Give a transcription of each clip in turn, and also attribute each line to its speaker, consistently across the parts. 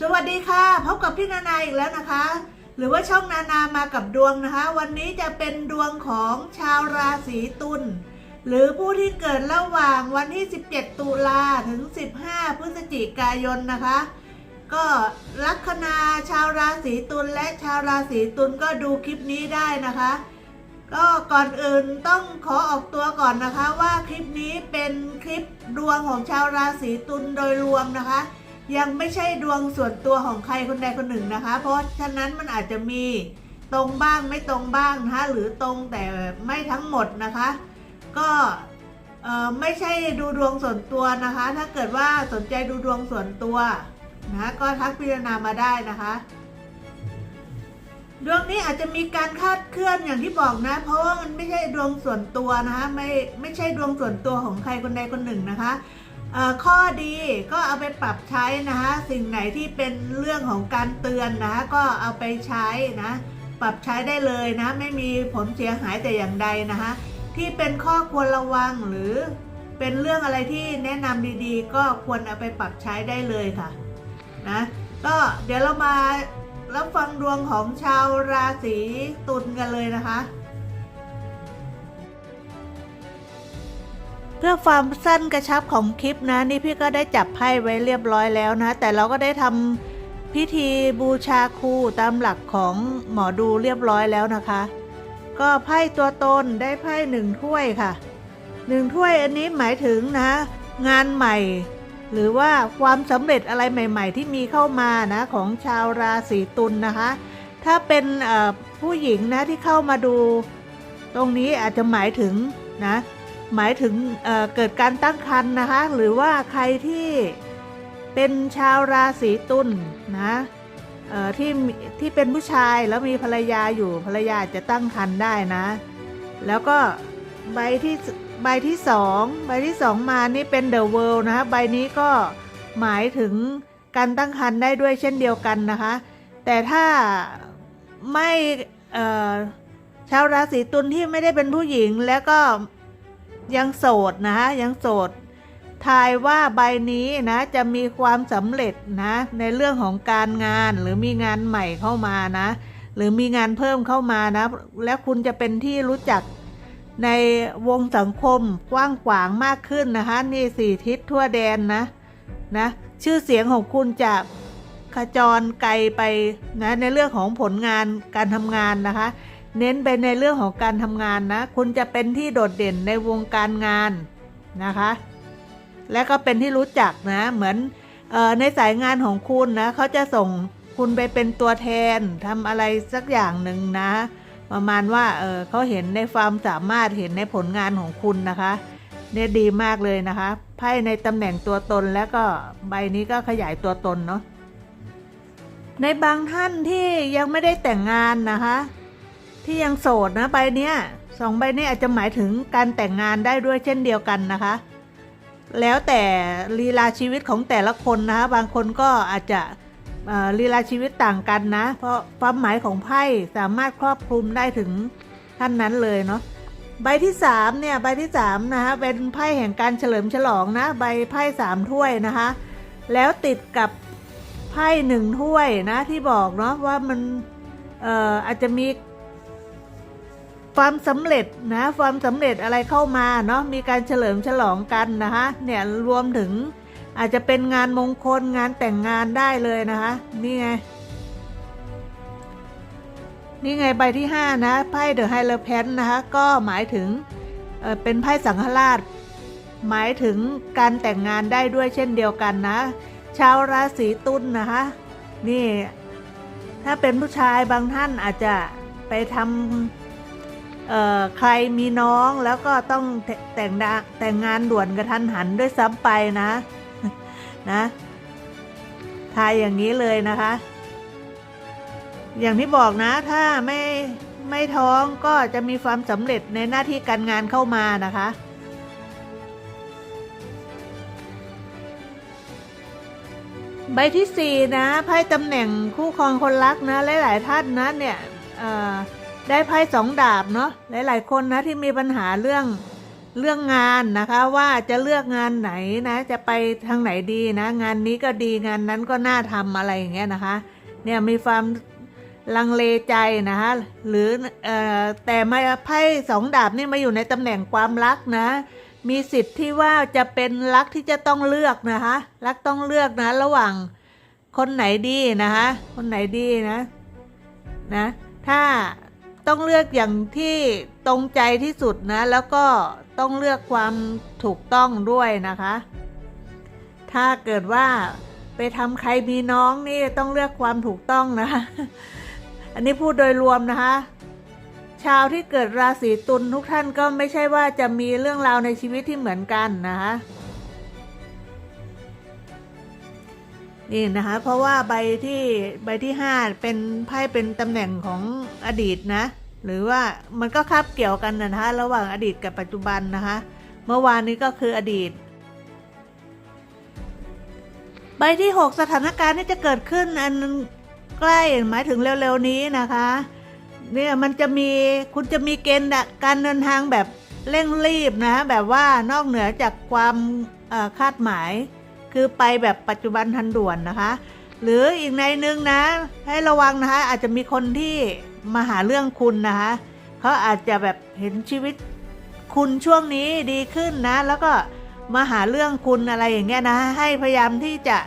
Speaker 1: สวัสดีค่ะพบกับพี่นานาอีกแล้วนะคะ หรือว่าช่องนานามากับดวงนะคะ วันนี้จะเป็นดวงของชาวราศีตุลหรือผู้ที่เกิดระหว่างวันที่ 17 ตุลาถึง 15 พฤศจิกายนนะคะ ก็ลัคนาชาวราศีตุลและชาวราศีตุลก็ดูคลิปนี้ได้นะคะ ก็ก่อนอื่นต้องขอออกตัวก่อนนะคะว่าคลิปนี้เป็นคลิปดวงของชาวราศีตุลโดยรวมนะคะ ยังไม่ใช่ดวงส่วนตัวของใครคนใดคนหนึ่งนะคะ เพราะฉะนั้นมันอาจจะมีตรงบ้างไม่ตรงบ้างนะคะหรือตรงแต่ไม่ทั้งหมดนะคะ ก็ไม่ใช่ดูดวงส่วนตัวนะคะ ถ้าเกิดว่าสนใจดูดวงส่วนตัวนะะก็ทักพิจารณามาได้นะคะดวงนี้อาจจะมีการคาดเคลื่อนอย่างที่บอกนะ เพราะว่ามันไม่ใช่ดวงส่วนตัวนะคะ ไม่ไม่ใช่ดวงส่วนตัวของใครคนใดคนหนึ่งนะคะ ข้อดีก็เอาไปปรับใช้นะคะสิ่งไหนที่เป็นเรื่องของการเตือนนะคะก็เอาไปใช้นะปรับใช้ได้เลยนะ ไม่มีผลเสียหายแต่อย่างใดนะคะที่เป็นข้อควรระวังหรือเป็นเรื่องอะไรที่แนะนำดีๆ ก็ควรเอาไปปรับใช้ได้เลยค่ะนะก็เดี๋ยวเรามารับฟังดวงของชาวราศีตุลกันเลยนะคะ เพื่อความสั้นกระชับของคลิปนะ นี่พี่ก็ได้จับไพ่ไว้เรียบร้อยแล้วนะ แต่เราก็ได้ทำพิธีบูชาครูตามหลักของหมอดูเรียบร้อยแล้วนะคะ ก็ไพ่ตัวตนได้ไพ่หนึ่งถ้วยค่ะหนึ่งถ้วยอันนี้หมายถึงนะ งานใหม่ หรือว่าความสำเร็จอะไรใหม่ ๆ ที่มีเข้ามานะของชาวราศีตุลนนะคะ ถ้าเป็นผู้หญิงนะที่เข้ามาดู ตรงนี้อาจจะหมายถึงนะ หมายถึงเเกิดการตั้งครรภ์นะคะ หรือว่าใครที่เป็นชาวราศีตุลนะที่ที่เป็นผู้ชายแล้วมีภรรยาอยู่ภรรยาจะตั้งครรภ์ได้นะ แล้วก็ใบที่ใบที่สองใบที่สองมานี่เป็นเดอะเวิลด์นะคะใบนี้ก็หมายถึงการตั้งครรภ์ได้ด้วยเช่นเดียวกันนะคะ แต่ถ้าไม่ชาวราศีตุลที่ไม่ได้เป็นผู้หญิงแล้วก็ ยังโสดนะคะยังโสดทายว่าใบนี้นะจะมีความสำเร็จนะในเรื่องของการงานหรือมีงานใหม่เข้ามานะ หรือมีงานเพิ่มเข้ามานะ และคุณจะเป็นที่รู้จักในวงสังคมกว้างขวางมากขึ้นนะคะ นี่สี่ทิศทั่วแดนนะนะชื่อเสียงของคุณจะขจรไกลไปนะในเรื่องของผลงานการทำงานนะคะ เน้นไปในเรื่องของการทำงานนะ คุณจะเป็นที่โดดเด่นในวงการงานนะคะ และก็เป็นที่รู้จักนะ เหมือนออในสายงานของคุณนะเขาจะส่งคุณไปเป็นตัวแทนทำอะไรสักอย่างหนึ่งนะ ประมาณว่าเออเขาเห็นในความสามารถเห็นในผลงานของคุณนะคะเนี่ยดีมากเลยนะคะไพ่ในตำแหน่งตัวตนแล้วก็ใบนี้ก็ขยายตัวตนเนาะในบางท่านที่ยังไม่ได้แต่งงานนะคะ ที่ยังโสดนะใบเนี้ยสองใบนี้อาจจะหมายถึงการแต่งงานได้ด้วยเช่นเดียวกันนะคะ แล้วแต่ลีลาชีวิตของแต่ละคนนะคะ บางคนก็อาจจะลีลาชีวิตต่างกันนะ เพราะความหมายของไพ่สามารถครอบคลุมได้ถึงท่านนั้นเลยเนาะใบที่สามเนี่ยใบที่สามนะคะเป็นไพ่แห่งการเฉลิมฉลองนะใบไพ่สามถ้วยนะคะ แล้วติดกับไพ่หนึ่งถ้วยนะที่บอกเนาะว่ามันอออาจจะมี ความสำเร็จนะความสำเร็จอะไรเข้ามาเนาะมีการเฉลิมฉลองกันนะคะเนี่ยรวมถึงอาจจะเป็นงานมงคลงานแต่งงานได้เลยนะคะนี่ไงนี่ไงใบที่ 5 นะไพ่เดอะไฮเลอร์แพนนะคะก็หมายถึงเเป็นไพ่สังฆราช หมายถึงการแต่งงานได้ด้วยเช่นเดียวกันนะชาวราศีตุลนนะคะนี่ถ้าเป็นผู้ชายบางท่านอาจจะไปทำ ใครมีน้องแล้วก็ต้องแต่งแต่งงานด่วนกระทันหันด้วยซ้ำไปนะนะทายอย่างนี้เลยนะคะ อย่างที่บอกนะถ้าไม่ไม่ท้องก็จะมีความสำเร็จในหน้าที่การงานเข้ามานะคะ ใบที่สี่นะไพ่ตำแหน่งคู่ครองคนรักนะหลาย ๆ ท่านนะเนี่ยเอ่อ ได้ไพ่สองดาบเนาะหลาย ๆ คนนะที่มีปัญหาเรื่องเรื่องงานนะคะว่าจะเลือกงานไหนนะ จะไปทางไหนดีนะ งานนี้ก็ดีงานนั้นก็น่าทำอะไรอย่างเงี้ยนะคะ เนี่ยมีความลังเลใจนะคะหรือเอ่อแต่มาไพ่สองดาบนี่มาอยู่ในตำแหน่งความรักนะ มีสิทธิ์ที่ว่าจะเป็นรักที่จะต้องเลือกนะคะ รักต้องเลือกนะ ระหว่างคนไหนดีนะคะ คนไหนดีนะนะ ถ้า ต้องเลือกอย่างที่ตรงใจที่สุดนะ แล้วก็ต้องเลือกความถูกต้องด้วยนะคะ ถ้าเกิดว่าไปทำใครมีน้องนี่ต้องเลือกความถูกต้องนะ อันนี้พูดโดยรวมนะคะ ชาวที่เกิดราศีตุลทุกท่านก็ไม่ใช่ว่าจะมีเรื่องราวในชีวิตที่เหมือนกันนะคะ นี่นะคะเพราะว่าใบที่ใบที่ห้าเป็นไพ่เป็นตำแหน่งของอดีตนะ หรือว่ามันก็คาบเกี่ยวกันนะคะระหว่างอดีตกับปัจจุบันนะคะ เมื่อวานนี้ก็คืออดีต ใบที่ 6 สถานการณ์ที่จะเกิดขึ้นอันใกล้หมายถึงเร็วๆนี้นะคะเนี่ยมันจะมีคุณจะมีเกณฑ์การเดินทางแบบเร่งรีบนะแบบว่านอกเหนือจากความคาดหมาย คือไปแบบปัจจุบันทันด่วนนะคะ หรืออีกในนึงนะ ให้ระวังนะคะ อาจจะมีคนที่มาหาเรื่องคุณนะคะเขาอาจจะแบบเห็นชีวิตคุณช่วงนี้ดีขึ้นนะ แล้วก็มาหาเรื่องคุณอะไรอย่างเงี้ยนะ ให้พยายามที่จะ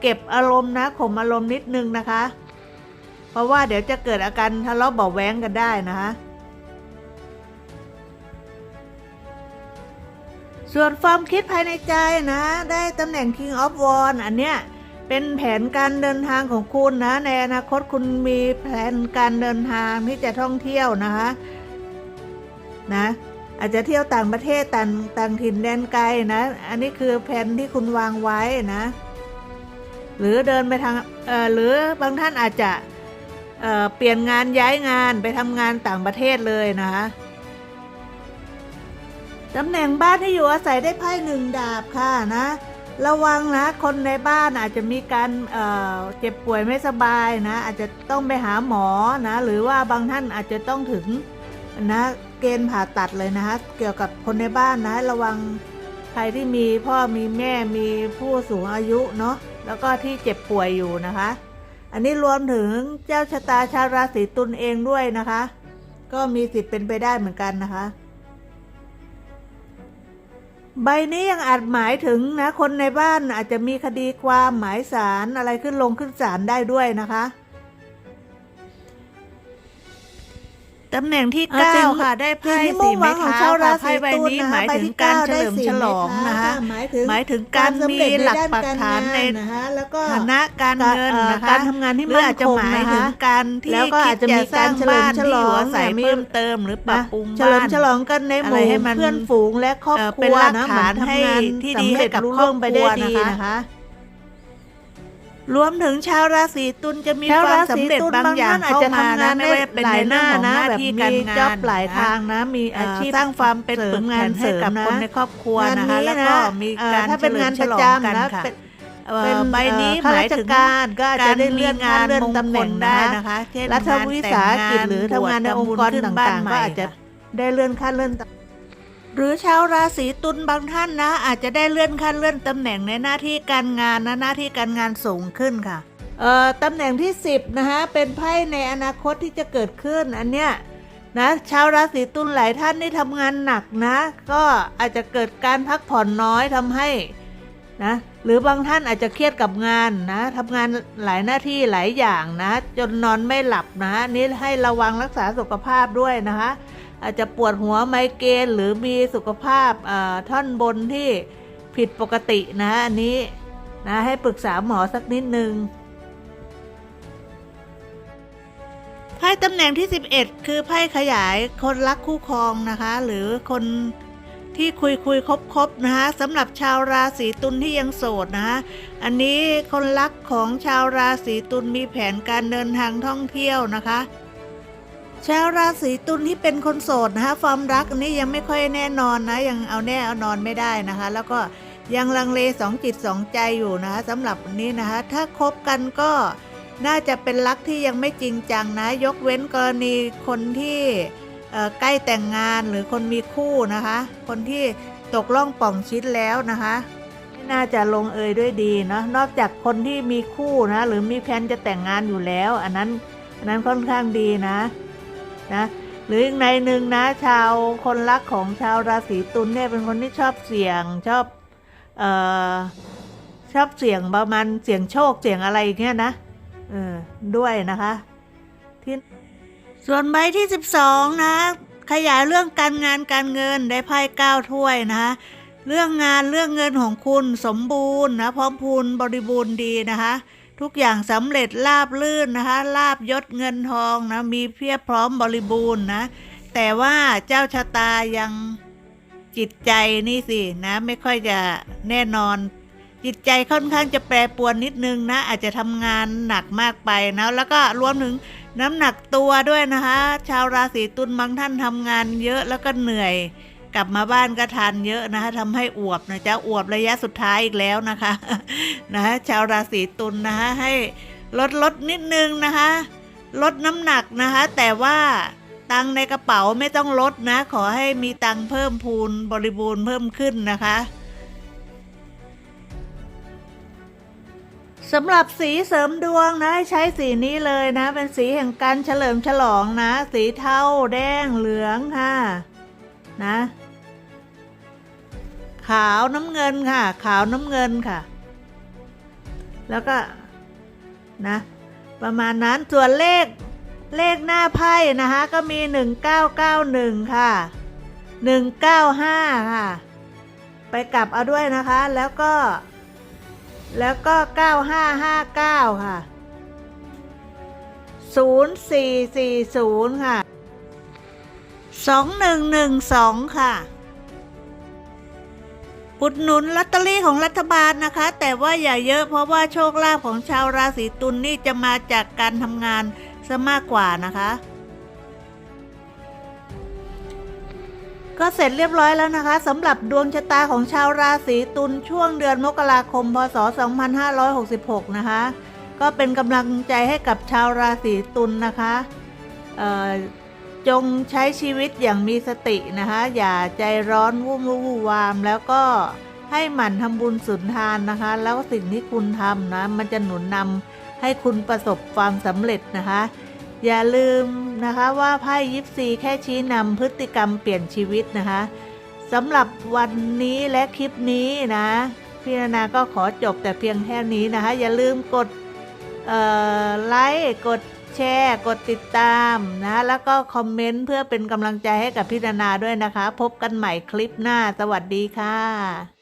Speaker 1: เก็บอารมณ์นะข่มอารมณ์นิดนึงนะคะ เพราะว่าเดี๋ยวจะเกิดอาการทะเลาะเบาะแว้งกันได้นะคะ ส่วนความคิดภายในใจนะ ได้ตำแหน่ง King of w a n อันเนี้ยเป็นแผนการเดินทางของคุณนะ ในอนาคตคุณมีแผนการเดินทางที่จะท่องเที่ยวนะคะนะอาจจะเที่ยวต่างประเทศต่างต่างถิ่นแดนไกลนะ อันนี้คือแผนที่คุณวางไว้นะ หรือเดินไปทางเอ่อหรือบางท่านอาจจะเอ่อเปลี่ยนงานย้ายงานไปทำงานต่างประเทศเลยนะคะ ตำแหน่งบ้านที่อยู่อาศัยได้ไพ่หนึ่งดาบค่ะนะ ระวังนะ คนในบ้านอาจจะมีการเเจ็บป่วยไม่สบายนะ อาจจะต้องไปหาหมอนะ หรือว่าบางท่านอาจจะต้องถึงนะเกณฑ์ผ่าตัดเลยนะคะเกี่ยวกับคนในบ้านนะ ระวังใครที่มีพ่อมีแม่มีผู้สูงอายุเนาะแล้วก็ที่เจ็บป่วยอยู่นะคะ อันนี้รวมถึงเจ้าชะตาชาวราศีตุลเองด้วยนะคะ ก็มีสิทธิ์เป็นไปได้เหมือนกันนะคะ ใบนี้ยังอาจหมายถึงนะ คนในบ้านอาจจะมีคดีความหมายสารอะไรขึ้นลงขึ้นศาลได้ด้วยนะคะ ตำแหน่งที่
Speaker 2: อ่า
Speaker 1: เก้า
Speaker 2: สิ่ง
Speaker 1: ค่ะ ได้ไพ่
Speaker 2: สิ่งที่มุ่
Speaker 1: สี่
Speaker 2: งหวั
Speaker 1: ไม้
Speaker 2: งของ
Speaker 1: เท้า
Speaker 2: ชาวรา
Speaker 1: ค่ะ
Speaker 2: ศี
Speaker 1: ไพ่ใบ
Speaker 2: ตุล
Speaker 1: นี้
Speaker 2: นะคะ
Speaker 1: หมาย
Speaker 2: ใบ
Speaker 1: ถึง
Speaker 2: ที่
Speaker 1: การ
Speaker 2: เก้า
Speaker 1: เฉ
Speaker 2: ได้
Speaker 1: ลิม
Speaker 2: สี่
Speaker 1: ฉลอง
Speaker 2: ไม้
Speaker 1: นะ
Speaker 2: เท้า
Speaker 1: คะ
Speaker 2: หมายถึง
Speaker 1: หมายถึงการมี
Speaker 2: สำเร็จใน
Speaker 1: หลัก
Speaker 2: ด้าน
Speaker 1: ปัก
Speaker 2: การ
Speaker 1: ฐาน
Speaker 2: งาน
Speaker 1: ใน
Speaker 2: นะคะแล้วก็
Speaker 1: ฐานะการเงิน
Speaker 2: เอ่อ
Speaker 1: นะคะ
Speaker 2: การทำงานที่
Speaker 1: หรือ
Speaker 2: มั่น
Speaker 1: อาจจะ
Speaker 2: คง
Speaker 1: หมาย
Speaker 2: นะคะ
Speaker 1: ถึงการที่
Speaker 2: แล้วก็อาจจะมี
Speaker 1: คิดสร้าง
Speaker 2: การเฉลิม
Speaker 1: บ้าน
Speaker 2: ฉ
Speaker 1: ที่
Speaker 2: ล
Speaker 1: อ
Speaker 2: อง
Speaker 1: ยู่อาศัย
Speaker 2: มี
Speaker 1: เพิ่มเติมหรือปรับปรุง
Speaker 2: เฉลิม
Speaker 1: บ้าน
Speaker 2: ฉลองกันในห
Speaker 1: อะไร
Speaker 2: มู่
Speaker 1: ให้มัน
Speaker 2: เพื่อนฝูงและครอบ
Speaker 1: เอ่อ
Speaker 2: ค
Speaker 1: เป็น
Speaker 2: รัว
Speaker 1: ราก
Speaker 2: นะ
Speaker 1: ฐาน
Speaker 2: เหมือ
Speaker 1: ให้
Speaker 2: ทำงาน
Speaker 1: ที่ดี
Speaker 2: สำเร็จ
Speaker 1: ให้กับ
Speaker 2: รุ่ร่วงไปได้
Speaker 1: ครอบครัว
Speaker 2: ดี
Speaker 1: นะคะ
Speaker 2: นะคะ
Speaker 1: รวมถึงชาวราศีตุลจะมี
Speaker 2: ชาว
Speaker 1: ควา
Speaker 2: รามศี
Speaker 1: สำเร็จ
Speaker 2: ตุล
Speaker 1: บางอย่าง
Speaker 2: บางท่านอาจ
Speaker 1: เข้า
Speaker 2: จะ
Speaker 1: มา
Speaker 2: ทำงา
Speaker 1: นะ
Speaker 2: น
Speaker 1: ไม่ว่าจะเป็น
Speaker 2: ห
Speaker 1: ใน
Speaker 2: ลาย
Speaker 1: เรื่องของ
Speaker 2: หน้า
Speaker 1: หน้า
Speaker 2: นะแบบ
Speaker 1: ที่
Speaker 2: มี
Speaker 1: การงาน
Speaker 2: จ็อบหลาย
Speaker 1: นะ
Speaker 2: ทางนะ มีอา
Speaker 1: เอ่อ
Speaker 2: ชีพ
Speaker 1: สร้างความเป็น
Speaker 2: เสริ
Speaker 1: ปึ
Speaker 2: ม
Speaker 1: ก
Speaker 2: งาน
Speaker 1: แผ่นให้กับ
Speaker 2: เสริมนะ
Speaker 1: คนในครอบครัว
Speaker 2: งาน
Speaker 1: นะคะ
Speaker 2: นี้
Speaker 1: แล้ว
Speaker 2: นะ
Speaker 1: ก็มี
Speaker 2: เอ่อ
Speaker 1: การ
Speaker 2: ถ้าเป็นงาน
Speaker 1: ฉ
Speaker 2: ประ
Speaker 1: ลิมฉลอง
Speaker 2: จำ
Speaker 1: กัน
Speaker 2: นะ
Speaker 1: ค่ะ
Speaker 2: เป็น
Speaker 1: เอ่อ
Speaker 2: เป็น
Speaker 1: ใบนี้
Speaker 2: เอ่อ
Speaker 1: หมายถึง
Speaker 2: ข้าราชการก็อาจจะได้เลื่อน
Speaker 1: กรมีงาน
Speaker 2: ขั้นเลื่อน
Speaker 1: มง
Speaker 2: ตำแหน่
Speaker 1: คล
Speaker 2: ง
Speaker 1: ได้
Speaker 2: นะ
Speaker 1: นะคะเช่น
Speaker 2: รัฐวิสาหกิจหรือทำงานในองค์กร
Speaker 1: บวช
Speaker 2: ต่
Speaker 1: บ้นา
Speaker 2: ง
Speaker 1: ให
Speaker 2: ๆ
Speaker 1: ม่
Speaker 2: ก็อาจจะ
Speaker 1: ค่ะ
Speaker 2: ได้เลื่อนขั้นเลื่อนตำ
Speaker 1: หรือชาวราศีตุลบางท่านนะ อาจจะได้เลื่อนขั้นเลื่อนตำแหน่งในหน้าที่การงานนะหน้าที่การงานสูงขึ้นค่ะเอ่อตำแหน่งที่ 10 นะคะเป็นไพ่ในอนาคตที่จะเกิดขึ้นอันเนี้ยนะชาวราศีตุลหลายท่านที่ทำงานหนักนะ ก็อาจจะเกิดการพักผ่อนน้อยทำให้นะหรือบางท่านอาจจะเครียดกับงานนะทำงานหลายหน้าที่หลายอย่างนะ จนนอนไม่หลับนะนนี้ให้ระวังรักษาสุขภาพด้วยนะคะ อาจจะปวดหัวไมเกรนหรือมีสุขภาพท่อนบนที่ผิดปกตินะอันนี้นะให้ปรึกษาหมอสักนิดนึงไพ่ตำแหน่งที่ 11 คือไพ่ขยายคนรักคู่ครองนะคะ หรือคนที่คุยคุยคบคบๆนะคะสำหรับชาวราศีตุลที่ยังโสดนะคะอันนี้คนรักของชาวราศีตุลมีแผนการเดินทางท่องเที่ยวนะคะ ชาวราศีตุลที่เป็นคนโสดนะคะความรักนนี้ยังไม่ค่อยแน่นอนนะยังเอาแน่เอานอนไม่ได้นะคะ แล้วก็ยังลังเลสองจิตสองใจอยู่นะคะสำหรับนี้นะคะถ้าคบกันก็น่าจะเป็นรักที่ยังไม่จริงจังนะ ยกเว้นกรณีคนที่ใกล้แต่งงานหรือคนมีคู่นะคะ คนที่ตกล่องป่องชิดแล้วนะคะน่าจะลงเอยด้วยดีเนาะนอกจากคนที่มีคู่นะ หรือมีแผนจะแต่งงานอยู่แล้ว อันนั้นอันนั้นค่อนข้างดีนะ นะหรืออีกในหนึ่งนะชาวคนรักของชาวราศีตุลเนี่ยเป็นคนที่ชอบเสี่ยงชอบเอ่อชอบเสี่ยงประมาณเสี่ยงโชคเสี่ยงอะไรเงี้ยนะเออด้วยนะคะที่ส่วนใบที่ 12 นะ ขยายเรื่องการงานการเงินได้ไพ่เก้าถ้วยนะเรื่องงานเรื่องเงินของคุณสมบูรณ์นะพร้อมพูนบริบูรณ์ดีนะคะ ทุกอย่างสำเร็จราบลื่นนะคะลาบยศเงินทองนะมีเพียบพร้อมบริบูรณ์นะ แต่ว่าเจ้าชะตายังจิตใจนี่สินะไม่ค่อยจะแน่นอน จิตใจค่อนข้างจะแปรปรวนนิดนึงนะ อาจจะทำงานหนักมากไปนะ แล้วก็รวมถึงน้ำหนักตัวด้วยนะคะ ชาวราศีตุลบางท่านทำงานเยอะแล้วก็เหนื่อย กลับมาบ้านก็ทานเยอะนะคะทำให้อวบนะจ๊ะอวบระยะสุดท้ายอีกแล้วนะคะนะชาวราศีตุลนะคะให้ลดลดนิดนึงนะคะ ลดน้ำหนักนะคะ แต่ว่าตังในกระเป๋าไม่ต้องลดนะ ขอให้มีตังเพิ่มพูนบริบูรณ์เพิ่มขึ้นนะคะสำหรับสีเสริมดวงนะใช้สีนี้เลยนะ เป็นสีแห่งการเฉลิมฉลองนะ สีเทาแดงเหลืองค่ะ นะ ขาวน้ำเงินค่ะ ขาวน้ำเงินค่ะ แล้วก็นะ ประมาณนั้นส่วนเลขเลขหน้าไพ่นะคะก็มี 1991 ค่ะ 195 ค่ะ ไปกลับเอาด้วยนะคะ แล้วก็ แล้วก็ 9559 ค่ะ 0440 ค่ะ 2112 ค่ะ อุดหนุนลอตเตอรี่ของรัฐบาลนะคะ แต่ว่าอย่าเยอะเพราะว่าโชคลาภของชาวราศีตุลนนี่จะมาจากการทำงานซะมากกว่านะคะ ก็เสร็จเรียบร้อยแล้วนะคะสำหรับดวงชะตาของชาวราศีตุลช่วงเดือนมกราคม พศ 2566 นะคะ ก็เป็นกำลังใจให้กับชาวราศีตุลนะคะ จงใช้ชีวิตอย่างมีสตินะคะอย่าใจร้อนวุ่นวุ่นวาม แล้วก็ให้หมั่นทำบุญสุนทานนะคะ แล้วสิ่งที่คุณทำนะมันจะหนุนนำให้คุณประสบความสำเร็จนะคะ อย่าลืมนะคะว่าไพ่ยิปซีแค่ชี้นำพฤติกรรมเปลี่ยนชีวิตนะคะสำหรับวันนี้และคลิปนี้นะพี่นานาก็ขอจบแต่เพียงแค่นี้นะคะ อย่าลืมกดไลค์กด แชร์ กดติดตามนะ แล้วก็คอมเมนต์เพื่อเป็นกำลังใจให้กับพี่นานาด้วยนะคะ พบกันใหม่คลิปหน้า สวัสดีค่ะ